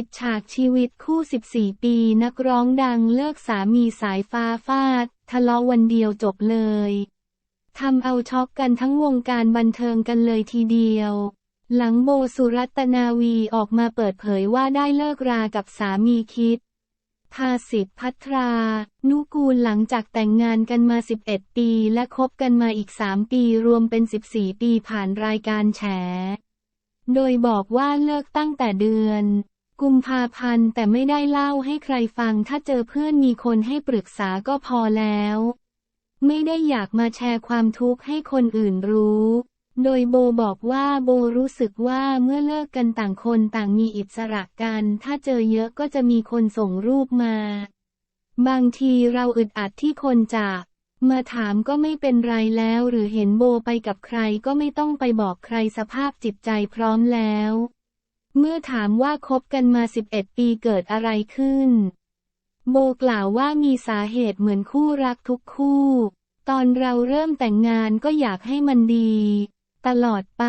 ปิดฉากชีวิตคู่ 14 ปีนักร้องดังเลิกสามีสายฟ้าฟาด ทะเลาะวันเดียวจบเลยทำเอาช็อกกันทั้งวงการบันเทิงกันเลยทีเดียว หลังโบสุรัตนาวีออกมาเปิดเผยว่าได้เลิกรากับสามีคิดภาสิทธิพัทรา นุกูลหลังจากแต่งงานกันมา 11 ปีและคบกันมาอีก 3 ปีรวมเป็น 14 ปีผ่านรายการแฉ โดยบอกว่าเลิกตั้งแต่เดือน กุมภาพันธ์แต่ไม่ได้เล่าให้ใครฟังถ้าเจอเพื่อนมีคนให้ปรึกษาก็พอแล้ว ไม่ได้อยากมาแชร์ความทุกข์ให้คนอื่นรู้ โดยโบบอกว่าโบรู้สึกว่าเมื่อเลิกกันต่างคนต่างมีอิสระกัน ถ้าเจอเยอะก็จะมีคนส่งรูปมา บางทีเราอึดอัดที่คนจากมาถามก็ไม่เป็นไรแล้วหรือเห็นโบไปกับใครก็ไม่ต้องไปบอกใครสภาพจิตใจพร้อมแล้ว เมื่อถามว่าคบกันมา 11 ปีเกิดอะไรขึ้น โบกล่าวว่ามีสาเหตุเหมือนคู่รักทุกคู่ ตอนเราเริ่มแต่งงานก็อยากให้มันดี ตลอดไป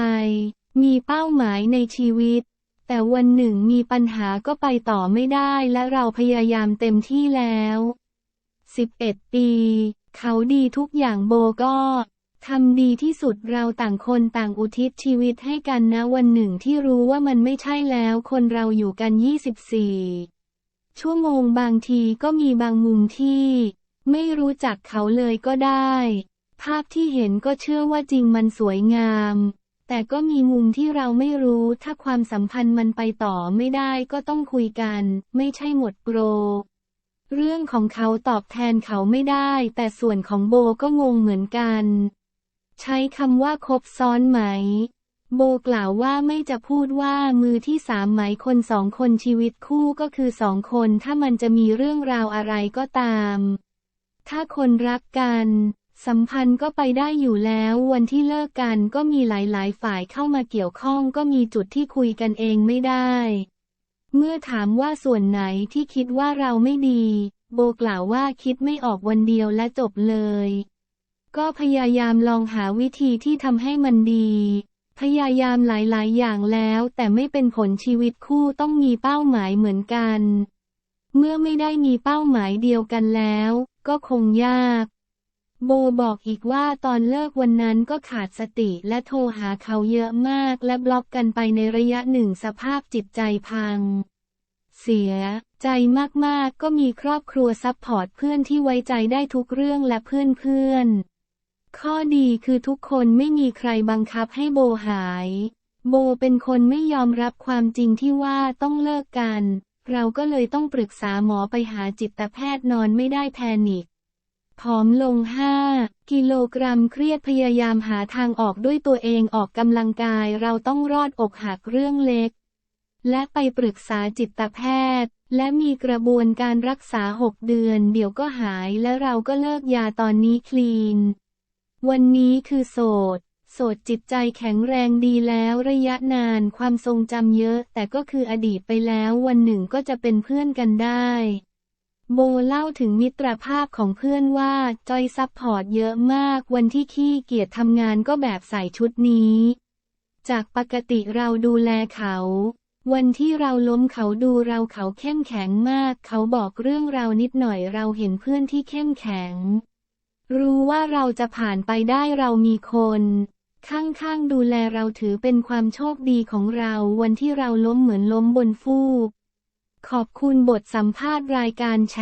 มีเป้าหมายในชีวิต แต่วันหนึ่งมีปัญหาก็ไปต่อไม่ได้และเราพยายามเต็มที่แล้ว 11 ปี เขาดีทุกอย่างโบก็ ทำดีที่สุดเราต่างคนต่างอุทิศชีวิตให้กันนะวันหนึ่งที่รู้ว่ามันไม่ใช่แล้ว คนเราอยู่กัน 24 ชั่วโมงบางทีก็มีบางมุมที่ ไม่รู้จักเขาเลยก็ได้ ภาพที่เห็นก็เชื่อว่าจริงมันสวยงาม แต่ก็มีมุมที่เราไม่รู้ถ้าความสัมพันธ์มันไปต่อไม่ได้ก็ต้องคุยกัน ไม่ใช่หมดโปรเรื่องของเขาตอบแทนเขาไม่ได้ แต่ส่วนของโบก็งงเหมือนกัน ใช้คำว่าคบซ้อนไหม โบกล่าวว่าไม่จะพูดว่ามือที่สามไหมคนสองคนชีวิตคู่ก็คือสองคนถ้ามันจะมีเรื่องราวอะไรก็ตาม ถ้าคนรักกัน สัมพันธ์ก็ไปได้อยู่แล้ววันที่เลิกกันก็มีหลายๆ ฝ่ายเข้ามาเกี่ยวข้องก็มีจุดที่คุยกันเองไม่ได้ เมื่อถามว่าส่วนไหนที่คิดว่าเราไม่ดี โบกล่าวว่าคิดไม่ออกวันเดียวและจบเลย ก็พยายามลองหาวิธีที่ทำให้มันดี พยายามหลายๆ อย่างแล้วแต่ไม่เป็นผลชีวิตคู่ต้องมีเป้าหมายเหมือนกัน เมื่อไม่ได้มีเป้าหมายเดียวกันแล้ว ก็คงยาก โบบอกอีกว่าตอนเลิกวันนั้นก็ขาดสติและโทรหาเขาเยอะมากและบล็อกกันไปในระยะหนึ่งสภาพจิตใจพัง เสียใจมากๆก็มีครอบครัวซัพพอร์ตเพื่อนที่ไว้ใจได้ทุกเรื่องและเพื่อนๆ ข้อดีคือทุกคนไม่มีใครบังคับให้โบหาย โบเป็นคนไม่ยอมรับความจริงที่ว่าต้องเลิกกัน เราก็เลยต้องปรึกษาหมอไปหาจิตแพทย์นอนไม่ได้แพนิคผอมลง 5 กิโลกรัมเครียดพยายามหาทางออกด้วยตัวเองออกกำลังกายเราต้องรอดอกหักเรื่องเล็ก และไปปรึกษาจิตแพทย์ และมีกระบวนการรักษา 6 เดือน เดี๋ยวก็หายและเราก็เลิกยาตอนนี้คลีน วันนี้คือโสด โสดจิตใจแข็งแรงดีแล้วระยะนานความทรงจำเยอะ แต่ก็คืออดีตไปแล้ววันหนึ่งก็จะเป็นเพื่อนกันได้ โบเล่าถึงมิตรภาพของเพื่อนว่า จอยซัพพอร์ตเยอะมากวันที่ขี้เกียจทำงานก็แบบใส่ชุดนี้ จากปกติเราดูแลเขาวันที่เราล้มเขาดูเราเขาเข้มแข็งมาก เขาบอกเรื่องเรานิดหน่อยเราเห็นเพื่อนที่เข้มแข็ง รู้ว่าเราจะผ่านไปได้เรามีคนข้างๆดูแลเราถือเป็นความโชคดีของเราวันที่เราล้มเหมือนล้มบนฟูก ขอบคุณบทสัมภาษณ์รายการแฉ